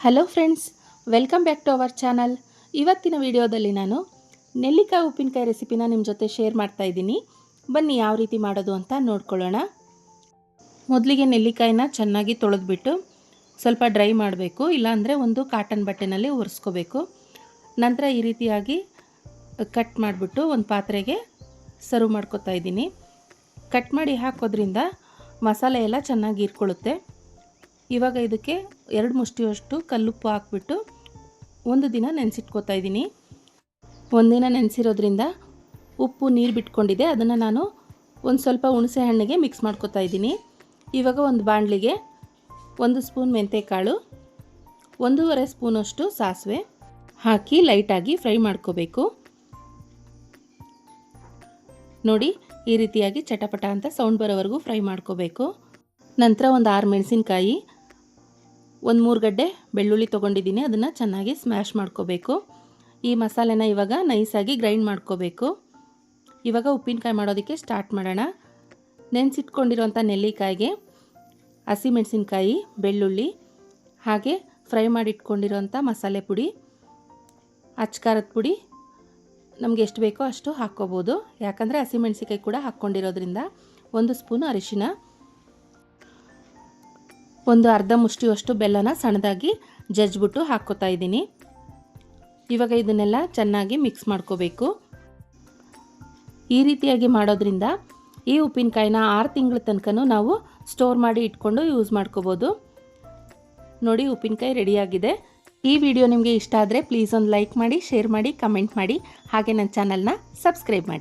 Hello friends welcome back to our channel ಇವತ್ತಿನ ವಿಡಿಯೋದಲ್ಲಿ ನಾನು ನೆಲ್ಲಿಕಾಯಿ ಉಪ್ಪಿನಕಾಯಿ ರೆಸಿಪಿನ ನಿಮ್ಮ ಜೊತೆ ಶೇರ್ ಮಾಡ್ತಾ ಇದ್ದೀನಿ. ಬನ್ನಿ ಯಾವ ರೀತಿ ಮಾಡೋದು ಅಂತ ನೋಡ್ಕೊಳ್ಳೋಣ. ಮೊದಲಿಗೆ ನೆಲ್ಲಿಕಾಯಿನ ಚೆನ್ನಾಗಿ ತೊಳೆದ್ಬಿಟ್ಟು ಸ್ವಲ್ಪ ಡ್ರೈ ಮಾಡಬೇಕು, ಇಲ್ಲಾಂದರೆ ಒಂದು ಕಾಟನ್ ಬಟ್ಟೆನಲ್ಲಿ ಒರೆಸ್ಕೋಬೇಕು. ನಂತರ ಈ ರೀತಿಯಾಗಿ ಕಟ್ ಮಾಡಿಬಿಟ್ಟು ಒಂದು ಪಾತ್ರೆಗೆ ಸರ್ವ್ ಮಾಡ್ಕೊತಾ ಇದ್ದೀನಿ. ಕಟ್ ಮಾಡಿ ಹಾಕೋದ್ರಿಂದ ಮಸಾಲೆ ಎಲ್ಲ ಚೆನ್ನಾಗಿ ಹೀರ್ಕೊಳ್ಳುತ್ತೆ. ಇವಾಗ ಇದಕ್ಕೆ ಎರಡು ಮುಷ್ಟಿಯಷ್ಟು ಕಲ್ಲುಪ್ಪು ಹಾಕ್ಬಿಟ್ಟು ಒಂದು ದಿನ ನೆನೆಸಿಟ್ಕೋತಾ ಇದ್ದೀನಿ. ಒಂದಿನ ನೆನೆಸಿರೋದ್ರಿಂದ ಉಪ್ಪು ನೀರು ಬಿಟ್ಕೊಂಡಿದೆ. ಅದನ್ನು ನಾನು ಒಂದು ಸ್ವಲ್ಪ ಹುಣಸೆ ಹಣ್ಣಿಗೆ ಮಿಕ್ಸ್ ಮಾಡ್ಕೋತಾ ಇದ್ದೀನಿ. ಇವಾಗ ಒಂದು ಬಾಣಲಿಗೆ ಒಂದು ಸ್ಪೂನ್ ಮೆಂತೆಕಾಳು, ಒಂದೂವರೆ ಸ್ಪೂನಷ್ಟು ಸಾಸಿವೆ ಹಾಕಿ ಲೈಟಾಗಿ ಫ್ರೈ ಮಾಡ್ಕೋಬೇಕು. ನೋಡಿ, ಈ ರೀತಿಯಾಗಿ ಚಟಪಟ ಅಂತ ಸೌಂಡ್ ಬರೋವರೆಗೂ ಫ್ರೈ ಮಾಡ್ಕೋಬೇಕು. ನಂತರ ಒಂದು ಆರು ಮೆಣಸಿನ್ಕಾಯಿ ಒಂದು ಮೂರು ಗಡ್ಡೆ ಬೆಳ್ಳುಳ್ಳಿ ತೊಗೊಂಡಿದ್ದೀನಿ. ಅದನ್ನು ಚೆನ್ನಾಗಿ ಸ್ಮ್ಯಾಶ್ ಮಾಡ್ಕೋಬೇಕು. ಈ ಮಸಾಲೆನ ಇವಾಗ ನೈಸಾಗಿ ಗ್ರೈಂಡ್ ಮಾಡ್ಕೋಬೇಕು. ಇವಾಗ ಉಪ್ಪಿನಕಾಯಿ ಮಾಡೋದಕ್ಕೆ ಸ್ಟಾರ್ಟ್ ಮಾಡೋಣ. ನೆನೆಸಿಟ್ಕೊಂಡಿರುವಂಥ ನೆಲ್ಲಿಕಾಯಿಗೆ ಹಸಿಮೆಣಸಿನ್ಕಾಯಿ ಬೆಳ್ಳುಳ್ಳಿ, ಹಾಗೆ ಫ್ರೈ ಮಾಡಿಟ್ಕೊಂಡಿರೋಂಥ ಮಸಾಲೆ ಪುಡಿ ಅಚ್ಕಾರದ ಪುಡಿ. ನಮಗೆ ಎಷ್ಟು ಬೇಕೋ ಅಷ್ಟು ಹಾಕ್ಕೋಬೋದು. ಯಾಕಂದರೆ ಹಸಿಮೆಣಸಿಕಾಯಿ ಕೂಡ ಹಾಕ್ಕೊಂಡಿರೋದ್ರಿಂದ ಒಂದು ಸ್ಪೂನು ಅರಿಶಿನ ಒಂದು ಅರ್ಧ ಮುಷ್ಟಿಯಷ್ಟು ಬೆಲ್ಲನ ಸಣ್ಣದಾಗಿ ಜಜ್ಜಿಬಿಟ್ಟು ಹಾಕ್ಕೋತಾ ಇದ್ದೀನಿ. ಇವಾಗ ಇದನ್ನೆಲ್ಲ ಚೆನ್ನಾಗಿ ಮಿಕ್ಸ್ ಮಾಡ್ಕೋಬೇಕು. ಈ ರೀತಿಯಾಗಿ ಮಾಡೋದ್ರಿಂದ ಈ ಉಪ್ಪಿನಕಾಯಿನ ಆರು ತಿಂಗಳ ತನಕ ನಾವು ಸ್ಟೋರ್ ಮಾಡಿ ಇಟ್ಕೊಂಡು ಯೂಸ್ ಮಾಡ್ಕೋಬೋದು. ನೋಡಿ ಉಪ್ಪಿನಕಾಯಿ ರೆಡಿಯಾಗಿದೆ. ಈ ವಿಡಿಯೋ ನಿಮಗೆ ಇಷ್ಟ ಆದರೆ ಪ್ಲೀಸ್ ಒಂದು ಲೈಕ್ ಮಾಡಿ, ಶೇರ್ ಮಾಡಿ, ಕಮೆಂಟ್ ಮಾಡಿ. ಹಾಗೆ ನನ್ನ ಚಾನಲ್ನ ಸಬ್ಸ್ಕ್ರೈಬ್ ಮಾಡಿ.